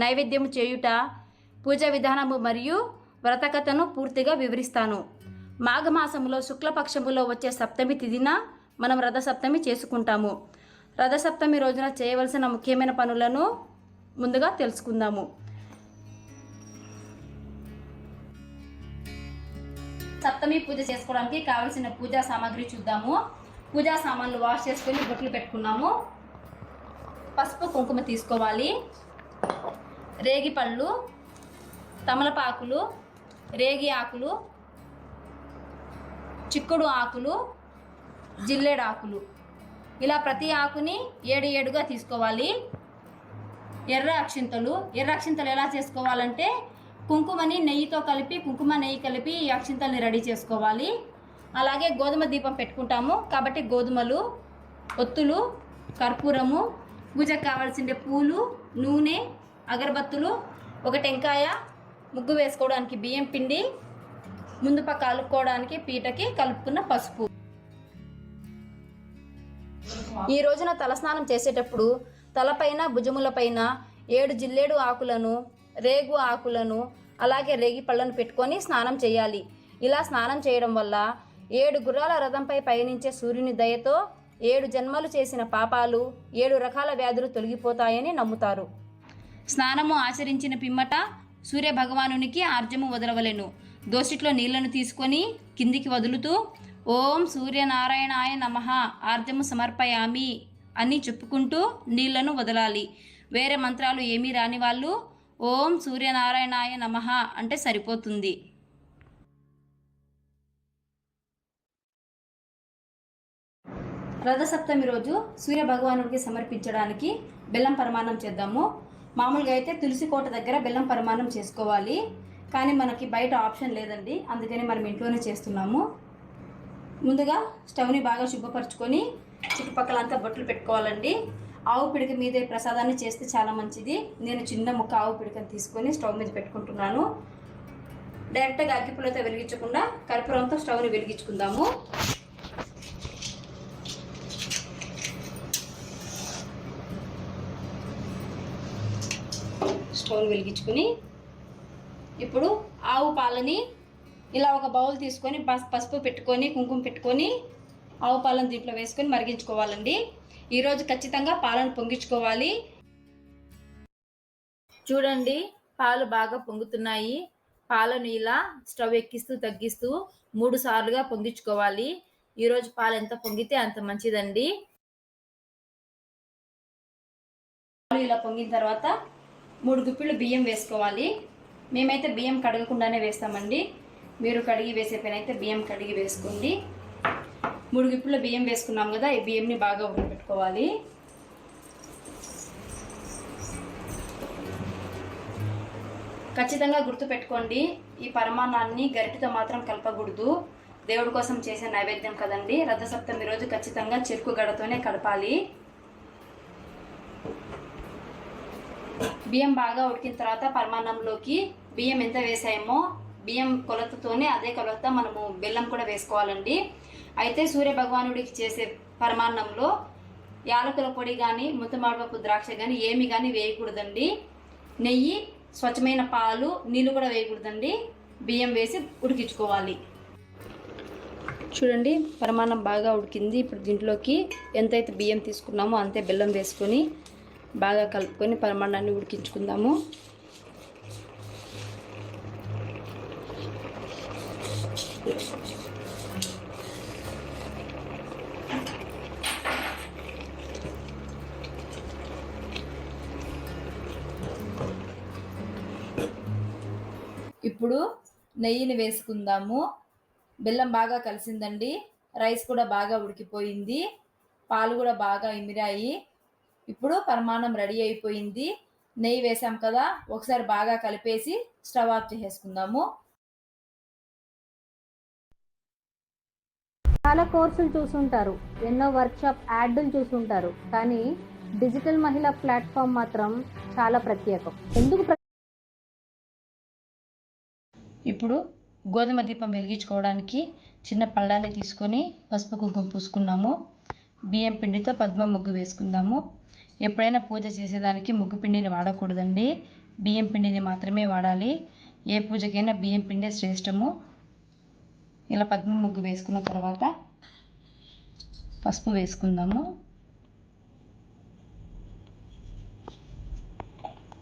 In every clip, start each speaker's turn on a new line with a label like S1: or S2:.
S1: నైవేద్యం చేయుట పూజ విధానము మరియు వ్రతకథను పూర్తిగా వివరిస్తాను. మాఘమాసములో శుక్లపక్షములో వచ్చే సప్తమి తిథిన మనం రథసప్తమి చేసుకుంటాము. రథసప్తమి రోజున చేయవలసిన ముఖ్యమైన పనులను ముందుగా తెలుసుకుందాము. సప్తమి పూజ చేసుకోవడానికి కావలసిన పూజా సామాగ్రి చూద్దాము. పూజా సామాన్లు వాష్ చేసుకొని బొట్లు పెట్టుకున్నాము. పసుపు కుంకుమ తీసుకోవాలి. రేగి పళ్ళు తమలపాకులు రేగి ఆకులు చిక్కుడు ఆకులు జిల్లేడు ఆకులు. ఇలా ప్రతి ఆకుని ఏడు ఏడుగా తీసుకోవాలి. ఎర్ర అక్షింతలు. ఎర్ర అక్షింతలు ఎలా చేసుకోవాలంటే కుంకుమని నెయ్యితో కలిపి కుంకుమ నెయ్యి కలిపి ఈ అక్షింతల్ని రెడీ చేసుకోవాలి. అలాగే గోధుమ దీపం పెట్టుకుంటాము. కాబట్టి గోధుమలు ఒత్తులు కర్పూరము పూజకు కావాల్సిన పూలు నూనె అగరబత్తులు ఒక టెంకాయ ముగ్గు వేసుకోవడానికి బియ్యం పిండి ముందు పక్క కలుపుకోవడానికి పీటకి కలుపుకున్న పసుపు. ఈ రోజున తలస్నానం చేసేటప్పుడు తలపైన భుజములపైన ఏడు జిల్లేడు ఆకులను రేగు ఆకులను అలాగే రేగి పళ్ళను పెట్టుకొని స్నానం చేయాలి. ఇలా స్నానం చేయడం వల్ల ఏడు గుర్రాల రథంపై పయనించే సూర్యుని దయతో ఏడు జన్మలు చేసిన పాపాలు ఏడు రకాల వ్యాధులు తొలగిపోతాయని నమ్ముతారు. స్నానము ఆచరించిన పిమ్మట సూర్య భగవానునికి ఆర్జము వదలవలెను. దోసిట్లో నీళ్ళను తీసుకొని కిందికి వదులుతూ ఓం సూర్యనారాయణాయ నమ ఆర్జము సమర్పయామి అని చెప్పుకుంటూ నీళ్ళను వదలాలి. వేరే మంత్రాలు ఏమీ రాని వాళ్ళు ఓం సూర్యనారాయణాయ నమ అంటే సరిపోతుంది. రథసప్తమి రోజు సూర్య భగవానుడికి సమర్పించడానికి బెల్లం పరమాణం చేద్దాము. మామూలుగా అయితే తులసి కోట దగ్గర బెల్లం పరిమాణం చేసుకోవాలి. కానీ మనకి బయట ఆప్షన్ లేదండి. అందుకని మనం ఇంట్లోనే చేస్తున్నాము. ముందుగా స్టవ్ని బాగా శుభ్రపరచుకొని చుట్టుపక్కలంతా బొట్లు పెట్టుకోవాలండి. ఆవు పిడక మీదే ప్రసాదాన్ని చేస్తే చాలా మంచిది. నేను చిన్న ముక్క ఆవు పిడకని తీసుకొని స్టవ్ మీద పెట్టుకుంటున్నాను. డైరెక్ట్గా అగ్గిపులతో వెలిగించకుండా కర్పూరంతో స్టవ్ని వెలిగించుకుందాము. స్టవ్ వెలిగించుకుని ఇప్పుడు ఆవు పాలని ఇలా ఒక బౌల్ తీసుకొని పస్ పసుపు పెట్టుకొని కుంకుమ పెట్టుకొని ఆవు పాలను దీంట్లో వేసుకొని మరిగించుకోవాలండి. ఈరోజు ఖచ్చితంగా పాలను పొంగించుకోవాలి. చూడండి పాలు బాగా పొంగుతున్నాయి. పాలను ఇలా స్టవ్ ఎక్కిస్తూ తగ్గిస్తూ మూడు సార్లుగా పొంగించుకోవాలి. ఈరోజు పాలు ఎంత పొంగితే అంత మంచిదండి. పాలు ఇలా పొంగిన తర్వాత మూడు గుప్పిళ్ళు బియ్యం వేసుకోవాలి. మేమైతే బియ్యం కడగకుండానే వేస్తామండి. మీరు కడిగి వేసే పైన అయితే బియ్యం కడిగి వేసుకోండి. మూడు గుప్పిళ్ళు బియ్యం వేసుకున్నాం కదా ఈ బియ్యంని బాగా ఉడకబెట్టుకోవాలి. ఖచ్చితంగా గుర్తుపెట్టుకోండి ఈ పరమాన్నాన్ని గరిటితో మాత్రం కలపకూడదు. దేవుడి కోసం చేసే నైవేద్యం కదండి. రథసప్తమి రోజు ఖచ్చితంగా చెరుకు గడతోనే కలపాలి. బియ్యం బాగా ఉడికిన తర్వాత పరమాన్నంలోకి బియ్యం ఎంత వేసామో బియ్యం కొలతతోనే అదే కొలత మనము బెల్లం కూడా వేసుకోవాలండి. అయితే సూర్య భగవానుడికి చేసే పరమాన్నంలో యాలకుల పొడి కానీ ముత్తమాడపప్పు ద్రాక్ష కానీ ఏమి కానీ వేయకూడదండి. నెయ్యి స్వచ్ఛమైన పాలు నీళ్ళు కూడా వేయకూడదండి. బియ్యం వేసి ఉడికించుకోవాలి. చూడండి పరమాన్నం బాగా ఉడికింది. ఇప్పుడు దీంట్లోకి ఎంతైతే బియ్యం తీసుకున్నామో అంతే బెల్లం వేసుకొని బాగా కలుపుకొని పరమాన్నాన్ని ఉడికించుకుందాము. ఇప్పుడు నెయ్యిని వేసుకుందాము. బెల్లం బాగా కలిసిందండి. రైస్ కూడా బాగా ఉడికిపోయింది. పాలు కూడా బాగా ఇమిరాయి. ఇప్పుడు పరమాన్నం రెడీ అయిపోయింది. నెయ్యి వేసాం కదా ఒకసారి బాగా కలిపేసి స్టవ్ ఆఫ్ చేసేసుకుందాము.
S2: చాలా కోర్సులు చూసుంటారు ఎన్నో వర్క్షాప్ యాడ్లు చూసుంటారు కానీ డిజిటల్ మహిళ ప్లాట్ఫామ్ మాత్రం చాలా ప్రత్యేకం. ఎందుకు
S1: ఇప్పుడు గోధుమ దీపం వెలిగించుకోవడానికి చిన్న పళ్ళాన్ని తీసుకొని పసుపు కుంకుమ పూసుకున్నాము. బియ్యం పిండితో పద్మ ముగ్గు వేసుకుందాము. ఎప్పుడైనా పూజ చేసేదానికి ముగ్గు పిండిని వాడకూడదండి. బియ్యం పిండిని మాత్రమే వాడాలి. ఏ పూజకైనా బియ్యం పిండే శ్రేష్టము. ఇలా పద్మ ముగ్గు వేసుకున్న తర్వాత పసుపు వేసుకుందాము.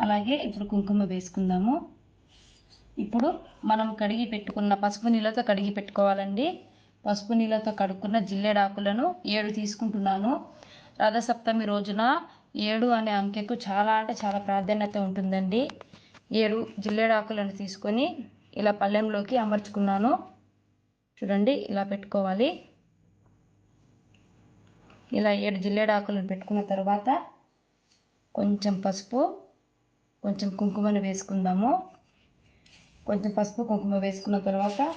S1: అలాగే ఇప్పుడు కుంకుమ వేసుకుందాము. ఇప్పుడు మనం కడిగి పెట్టుకున్న పసుపు నీళ్ళతో కడిగి పెట్టుకోవాలండి. పసుపు నీళ్ళతో కడుక్కున్న జిల్లేడాకులను ఏడు తీసుకుంటున్నాను. రథసప్తమి రోజున ఏడు అనే అంకెకు చాలా అంటే చాలా ప్రాధాన్యత ఉంటుందండి. ఏడు జిల్లేడాకులను తీసుకొని ఇలా పళ్ళెంలోకి అమర్చుకున్నాను. చూడండి ఇలా పెట్టుకోవాలి. ఇలా ఏడు జిల్లేడాకులను పెట్టుకున్న తర్వాత కొంచెం పసుపు కొంచెం కుంకుమను వేసుకుందాము. కొంచెం పసుపు కుంకుమ వేసుకున్న తర్వాత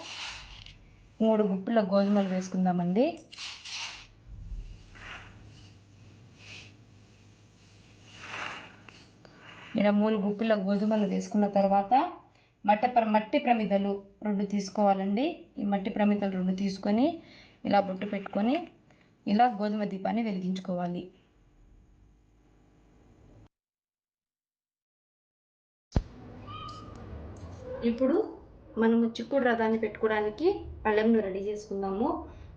S1: మూడు గుప్పిల గోధుమలు వేసుకుందామండి. ఇలా మూడు గుప్పిల గోధుమలు తీసుకున్న తర్వాత మట్టి ప్ర మట్టి ప్రమిదలు రెండు తీసుకోవాలండి. ఈ మట్టి ప్రమిదలు రెండు తీసుకొని ఇలా బొట్టు పెట్టుకొని ఇలా గోధుమ దీపాన్ని వెలిగించుకోవాలి. ఇప్పుడు మనము చిక్కుడు రథాన్ని పెట్టుకోవడానికి పళ్ళెంను రెడీ చేసుకుందాము.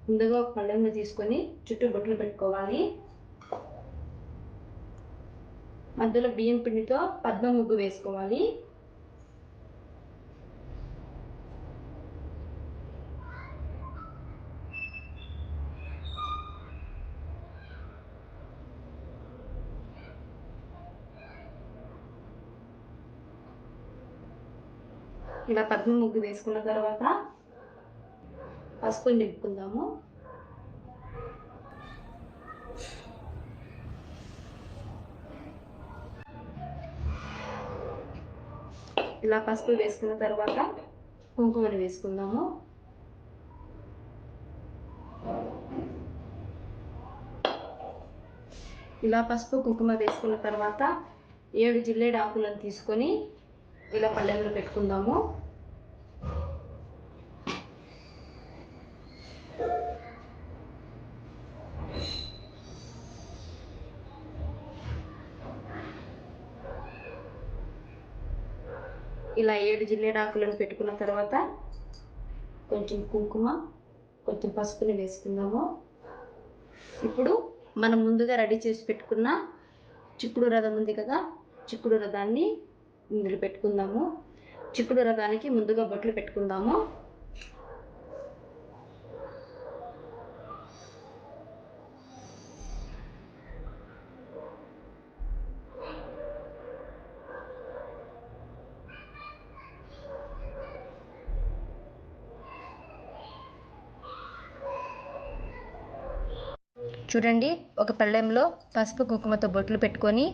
S1: ముందుగా ఒక పళ్ళెంను తీసుకొని చుట్టూ బొట్లు పెట్టుకోవాలి. మధ్యలో బియ్యం పిండితో పద్మ ముగ్గు వేసుకోవాలి. ఇలా పద్మ ముగ్గు వేసుకున్న తర్వాత పసుపు నింపుకుందాము. ఇలా పసుపు వేసుకున్న తర్వాత కుంకుమని వేసుకుందాము. ఇలా పసుపు కుంకుమ వేసుకున్న తర్వాత ఏడు జిల్లేడు ఆకులను తీసుకొని ఇలా పళ్ళెంలో పెట్టుకుందాము. ఇలా ఏడు జిల్లేడాకులను పెట్టుకున్న తర్వాత కొంచెం కుంకుమ కొంచెం పసుపుని వేసుకుందాము. ఇప్పుడు మనం ముందుగా రెడీ చేసి పెట్టుకున్న చిక్కుడు రథం ఉంది కదా చిక్కుడు రథాన్ని ఇందులో పెట్టుకుందాము. చిక్కుడు రథానికి ముందుగా బొట్లు పెట్టుకుందాము. చూడండి ఒక పళ్ళెంలో పసుపు కుంకుమతో బొట్లు పెట్టుకొని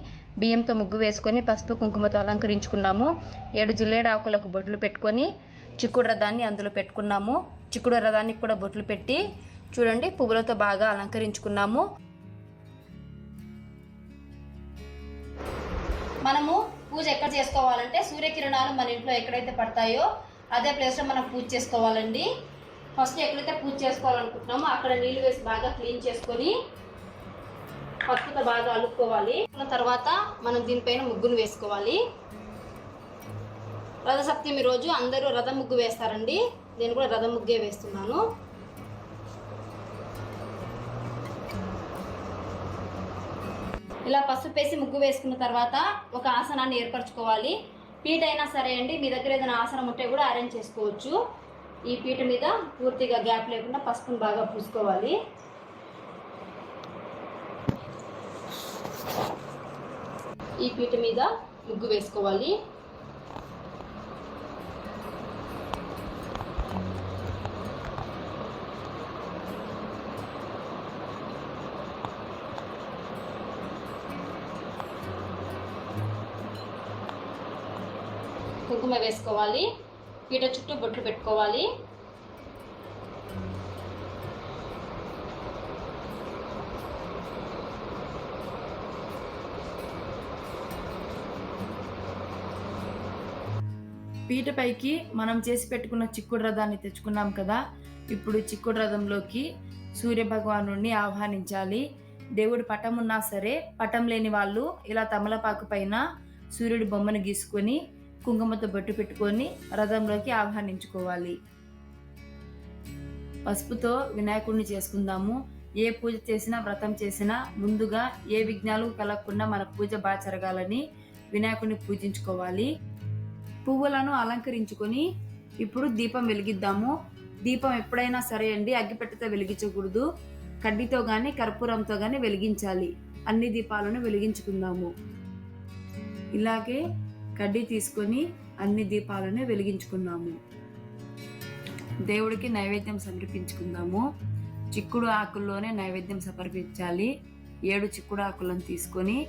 S1: బియ్యంతో ముగ్గు వేసుకొని పసుపు కుంకుమతో అలంకరించుకున్నాము. ఏడు జిల్లేడు ఆకులకు బొట్లు పెట్టుకొని చిక్కుడు రథాన్ని అందులో పెట్టుకున్నాము. చిక్కుడు రథానికి కూడా బొట్లు పెట్టి చూడండి పువ్వులతో బాగా అలంకరించుకున్నాము. మనము పూజ ఎక్కడ చేసుకోవాలంటే సూర్యకిరణాలు మన ఇంట్లో ఎక్కడైతే పడతాయో అదే ప్లేస్లో మనం పూజ చేసుకోవాలండి. ఫస్ట్ ఎక్కడైతే పూజ చేసుకోవాలనుకుంటున్నామో అక్కడ నీళ్ళు వేసి బాగా క్లీన్ చేసుకొని పసుపుతో బాగా అలుక్కోవాలి. తర్వాత మనం దీనిపైన ముగ్గును వేసుకోవాలి. రథసప్తమి రోజు అందరూ రథ ముగ్గు వేస్తారండి. నేను కూడా రథ ముగ్గే వేస్తున్నాను. ఇలా పసుపు వేసి ముగ్గు వేసుకున్న తర్వాత ఒక ఆసనాన్ని ఏర్పరచుకోవాలి. పీట అయినా సరే అండి మీ దగ్గర ఏదైనా ఆసనం ఉంటే కూడా అరేంజ్ చేసుకోవచ్చు. ఈ పీట మీద పూర్తిగా గ్యాప్ లేకుండా పసుపును బాగా పూసుకోవాలి. ఈ పీట మీద ముగ్గు వేసుకోవాలి. కుంకుమ వేసుకోవాలి. పీట చుట్టూ బొట్లు పెట్టుకోవాలి.
S3: పీటపైకి మనం చేసి పెట్టుకున్న చిక్కుడు రథాన్ని తెచ్చుకున్నాం కదా. ఇప్పుడు చిక్కుడు రథంలోకి సూర్య భగవానుడిని ఆహ్వానించాలి. దేవుడు పటం ఉన్నా సరే పటం లేని వాళ్ళు ఇలా తమలపాకు పైన
S1: సూర్యుడి బొమ్మను గీసుకొని కుంకుమతో బొట్టు పెట్టుకొని రథంలోకి ఆహ్వానించుకోవాలి. పసుపుతో వినాయకుడిని చేసుకుందాము. ఏ పూజ చేసినా వ్రతం చేసినా ముందుగా ఏ విఘ్నాలు కలగకుండా మన పూజ బాగా జరగాలని వినాయకుడిని పూజించుకోవాలి. పువ్వులను అలంకరించుకొని ఇప్పుడు దీపం వెలిగిద్దాము. దీపం ఎప్పుడైనా సరే అండి అగ్గిపెట్టెతో వెలిగించకూడదు. కడ్డీతో కానీ కర్పూరంతో కానీ వెలిగించాలి. అన్ని దీపాలను వెలిగించుకుందాము. ఇలాగే కడ్డీ తీసుకొని అన్ని దీపాలను వెలిగించుకున్నాము. దేవుడికి నైవేద్యం సమర్పించుకుందాము. చిక్కుడు ఆకుల్లోనే నైవేద్యం సమర్పించాలి. ఏడు చిక్కుడు ఆకులను తీసుకొని